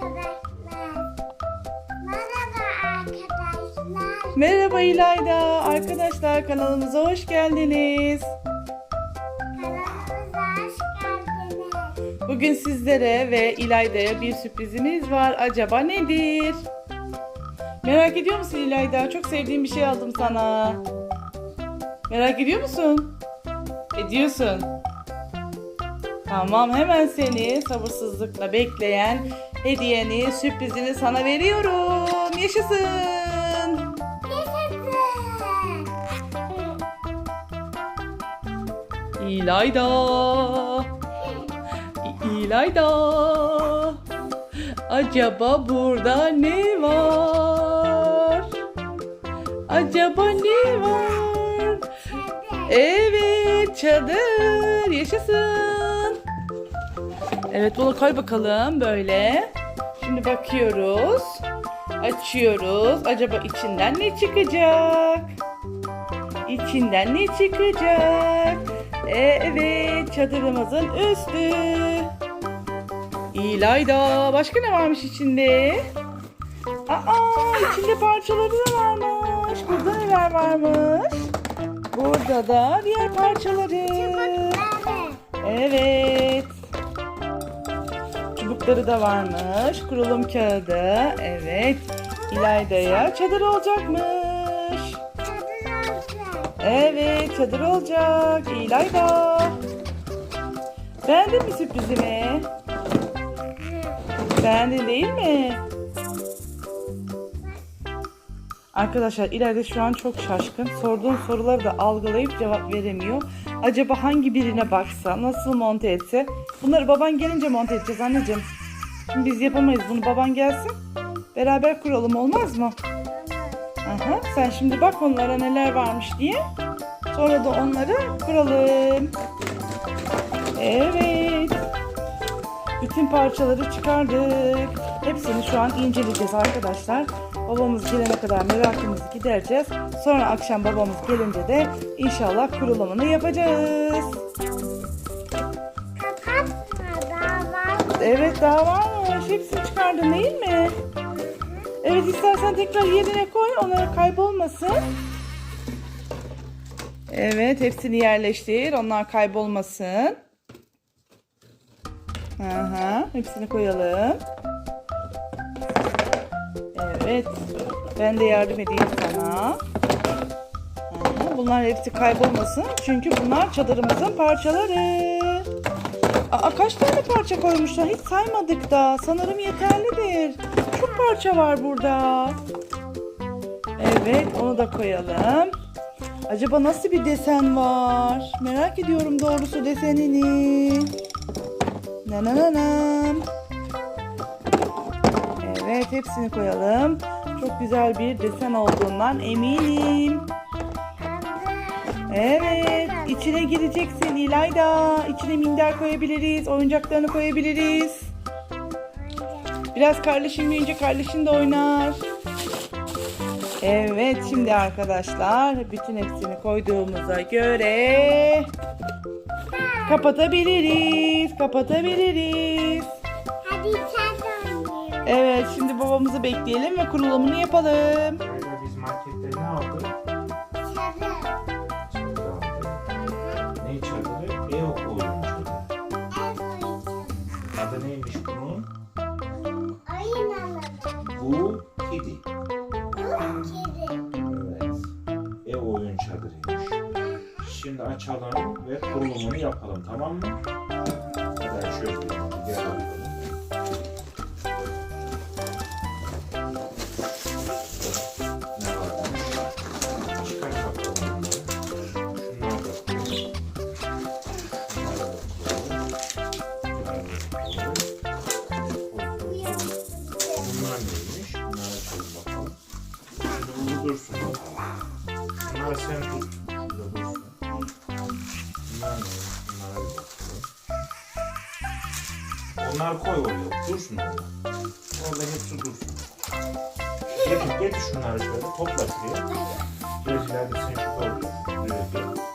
Merhaba arkadaşlar. Merhaba İlayda. Arkadaşlar kanalımıza hoş geldiniz. Kanalımıza hoş geldiniz. Bugün sizlere ve İlayda'ya bir sürprizimiz var. Acaba nedir? Merak ediyor musun İlayda? Çok sevdiğim bir şey aldım sana. Merak ediyor musun? Ediyorsun. Tamam hemen seni sabırsızlıkla bekleyen hediyeni, sürprizini sana veriyorum. Yaşasın. Yaşasın. İlayda. İlayda. Acaba burada ne var? Acaba ne var? Evet çadır yaşasın. Evet bunu koy bakalım böyle. Şimdi bakıyoruz. Açıyoruz. Acaba içinden ne çıkacak? İçinden ne çıkacak? Evet çadırımızın üstü. İlayda başka ne varmış içinde? Aa içinde parçaları da varmış. Burada neler varmış? Burada da diğer parçaları. Evet. Evet. Çubukları da varmış. Kurulum kağıdı. Evet. İlayda'ya çadır olacakmış. Evet çadır olacak. İlayda. Beğendin mi sürprizimi? Beğendin değil mi? Arkadaşlar ileride şu an çok şaşkın. Sorduğum soruları da algılayıp cevap veremiyor. Acaba hangi birine baksa, nasıl monte etse? Bunları baban gelince monte edeceğiz anneciğim. Şimdi biz yapamayız bunu. Baban gelsin. Beraber kuralım olmaz mı? Aha, sen şimdi bak onlara neler varmış diye. Sonra da onları kuralım. Evet. Bütün parçaları çıkardık. Hepsini şu an inceleyeceğiz arkadaşlar. Babamız gelene kadar merakımızı gidereceğiz. Sonra akşam babamız gelince de inşallah kurulumunu yapacağız. Evet daha varmış. Hepsini çıkardın değil mi? Evet istersen tekrar yerine koy. Onlar kaybolmasın. Evet hepsini yerleştir. Onlar kaybolmasın. Aha, hepsini koyalım. Evet. Ben de yardım edeyim sana. Bunlar hepsi kaybolmasın. Çünkü bunlar çadırımızın parçaları. Aa, kaç tane parça koymuşlar? Hiç saymadık da. Sanırım yeterlidir. Çok parça var burada. Evet, onu da koyalım. Acaba nasıl bir desen var? Merak ediyorum doğrusu desenini. Nananam. Evet, hepsini koyalım. Çok güzel bir desen olduğundan eminim. Evet, içine gireceksin İlayda. İçine minder koyabiliriz, oyuncaklarını koyabiliriz. Biraz kardeşin büyüyünce kardeşin de oynar. Evet, şimdi arkadaşlar bütün hepsini koyduğumuza göre kapatabiliriz, kapatabiliriz. Hadi. Evet, şimdi babamızı bekleyelim ve kurulumunu yapalım. Yayla biz markette ne aldık? Çadır. Çadır aldık. Ne çadırı? Ev oyun çadırı. Ev oyuncağı. Adı neymiş bunun? Oyun alalım. Bu kedi. Bu kedi. Evet. Ev oyun çadırıymış. Şimdi açalım ve kurulumunu yapalım tamam mı? Hadi şöyle gel Şurada dursun. Bunlar ne? Bunlara bir bakalım. Onları koy oraya. Dursun orada. Orada hepsi dursun. Getir, getir şunları şöyle. Topla şuraya. Gözlerde sen şurada otur. Buraya gel.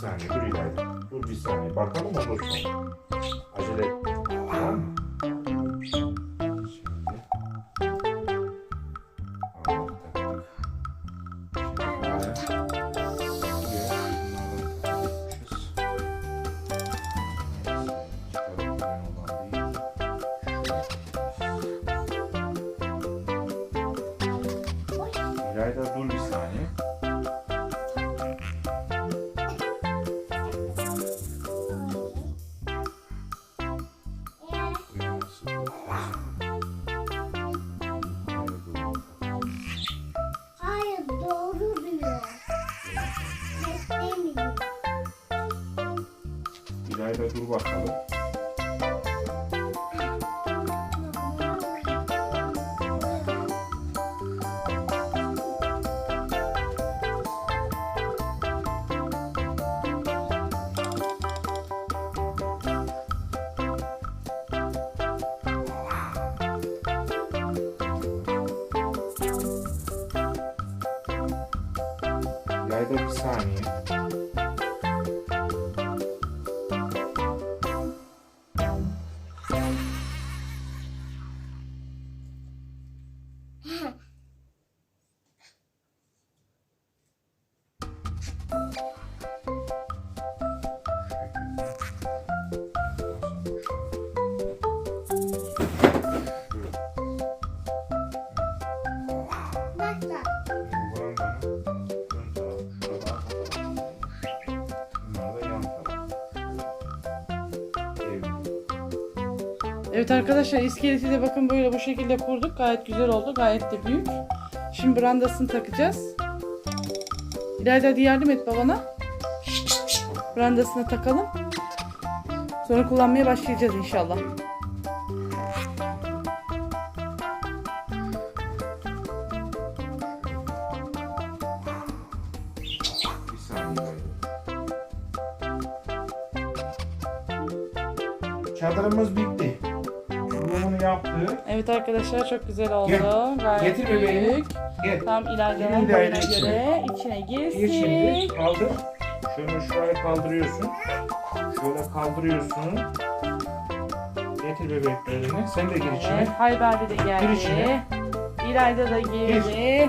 Saniye. Bakalım ondan sonra. Acele et. Tamam mı? İlayda dur bakalım. İlayda bir saniye. Evet arkadaşlar iskeleti de bakın böyle bu şekilde kurduk. Gayet güzel oldu. Gayet de büyük. Şimdi brandasını takacağız. İlayda hadi yardım et babana. Brandasını takalım. Sonra kullanmaya başlayacağız inşallah. Çadırımız bitti. Kurulumunu yaptı. Evet arkadaşlar çok güzel oldu. Gel. Gayet Getir bebeğini. büyük. Gel. Tam İlayda boyuna içine. göre içine Gir şimdi. girsin. Kaldır. Şunu şuraya kaldırıyorsun. Şöyle kaldırıyorsun. Getir bebeklerini. Sen de gir içine. Evet, Hayber de Gir geldi. içine. İlayda da girdi.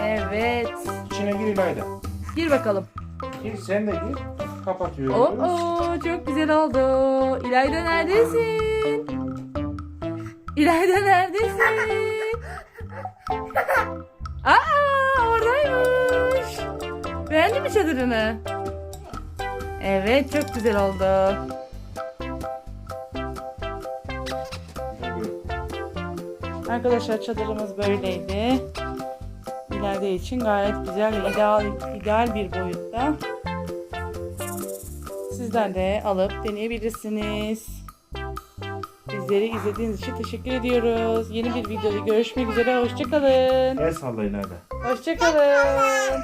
Evet. İçine gir İlayda. Gir bakalım. Gir sen de gir. Kapatıyoruz. Oo, çok güzel oldu. İlayda neredesin? İlayda neredesin? Aa, oradaymış. Beğendin mi çadırını? Evet, çok güzel oldu. Arkadaşlar çadırımız böyleydi. İleride için gayet güzel ve ideal, ideal bir boyutta. Sizler de alıp deneyebilirsiniz. Bizleri izlediğiniz için teşekkür ediyoruz. Yeni bir videoda görüşmek üzere. Hoşçakalın. El salla İlayda. Hoşçakalın.